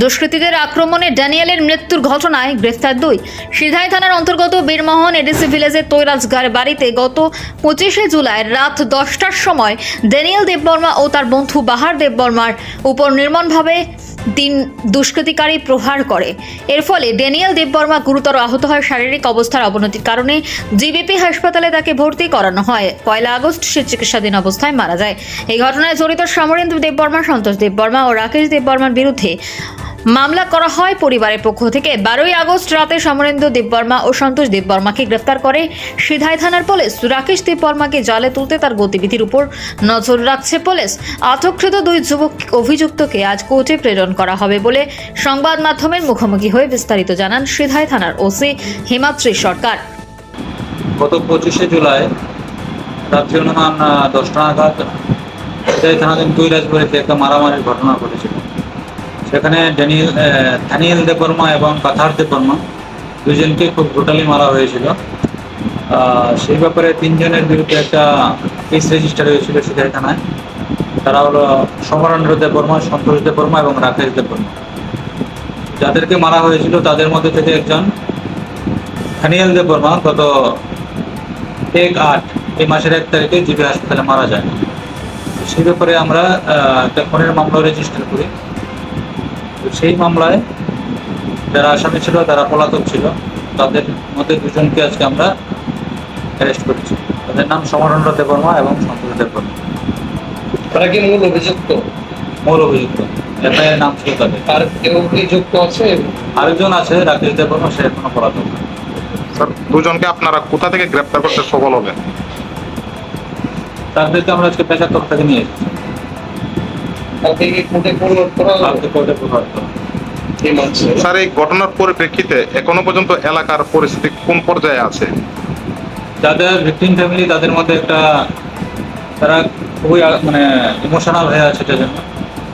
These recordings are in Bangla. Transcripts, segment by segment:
দুষ্কৃতীদের আক্রমণে ড্যানিয়েলের মৃত্যুর ঘটনায় গ্রেফতার দুই। সিধাই থানার অন্তর্গত বীরমোহন এডিসি ভিলেজের তৈরাজগার বাড়িতে গত পঁচিশে জুলাই রাত দশটার সময় ড্যানিয়েল দেববর্মা ও তার বন্ধু বাহার দেববর্মার উপর নির্মমভাবে দিন দুষ্কৃতিকারী প্রহার করে। এর ফলে ড্যানিয়েল দেববর্মা গুরুতর আহত হয় শারীরিক অবস্থার অবনতির কারণে জিবিপি হাসপাতালে তাকে ভর্তি করানো হয়। পয়লা আগস্ট সে চিকিৎসাধীন অবস্থায় মারা যায়। এই ঘটনায় জড়িত সমরেন্দ্র দেববর্মা, সন্তোষ দেববর্মা ও রাকেশ দেববর্মার বিরুদ্ধে মামলা করা হয় পরিবারের পক্ষ থেকে। বারোই আগস্ট রাতে সমরেন্দ্র দেববর্মা ও সন্তোষ দেববর্মাকে গ্রেফতার করে সিধাই থানার পুলিশ। রাকেশ দেববর্মাকে জালে তুলতে তার গতিবিধির উপর নজর রাখছে পুলিশ। আটককৃত দুই যুবক অভিযুক্তকে আজ কোর্টে প্রেরণ করা হবে বলে সংবাদ মাধ্যমের মুখোমুখি হয়ে বিস্তারিত জানান সিধাই থানার ওসি হিমাদ্রি সরকার। গত পঁচিশে জুলাই রাত্রি অনুমান দশটা নাগাদ থানাধীন কৈলাসবাড়িতে একটা মারামারির ঘটনা ঘটেছিল। সেখানে ড্যানিয়েল ড্যানিয়েল দেববর্মা এবং কাথার দেববর্মা দুজনকে খুব ব্রুটালি মারা হয়েছিল। সেই ব্যাপারে তিনজনের বিরুদ্ধে একটা কেস রেজিস্টার হয়েছিল সিদাই থানায়। তারা হলো সমরেন্দ্র দেববর্মা সন্তোষ দেববর্মা এবং রাকেশ দেববর্মা যাদেরকে মারা হয়েছিল তাদের মধ্যে থেকে একজন ড্যানিয়েল দেববর্মা গত এক আট এই মাসের এক তারিখে জিবি হাসপাতালে মারা যায়। সেই ব্যাপারে আমরা একটা খুনের মামলা রেজিস্টার করি। তো সেই মামলায় যারা আসামি ছিল তারা পলাতক ছিল তাদের মধ্যে দুজনকে আজকে আমরা অ্যারেস্ট করেছি। তাদের নাম সমরেন্দ্র দেববর্মা এবং সন্তোষ দেববর্মা। তারা কি মূল অভিযুক্ত? মূল অভিযুক্ত। এফআইআর নাম ছিল তাদের। আর কেউ অভিযুক্ত আছে? আরেকজন আছে রাকেশ দেববর্মা সে এখনও পলাতক। স্যার দুজনকে আপনারা কোথা থেকে গ্রেপ্তার করতে সফল হবেন? তাদেরকে আমরা আজকে পেশাতক থেকে নিয়ে এসেছি। স্যার এই ঘটনার পরিপ্রেক্ষিতে এখনও পর্যন্ত এলাকার পরিস্থিতি কোন পর্যায়ে আছে? যাদের ভিকটিম ফ্যামিলি তাদের মধ্যে একটা তারা খুবই মানে ইমোশনাল হয়ে আছে এটার জন্য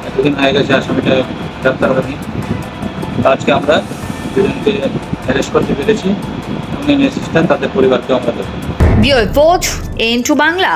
এতদিন হয়ে গেছে আসামিটা গ্রেপ্তার হয়নি। আজকে আমরা দুজনকে অ্যারেস্ট করতে পেরেছি। এবং এই মেসেজটা তাদের পরিবারকে আমরা দেবো রিপোর্ট এন টু বাংলা।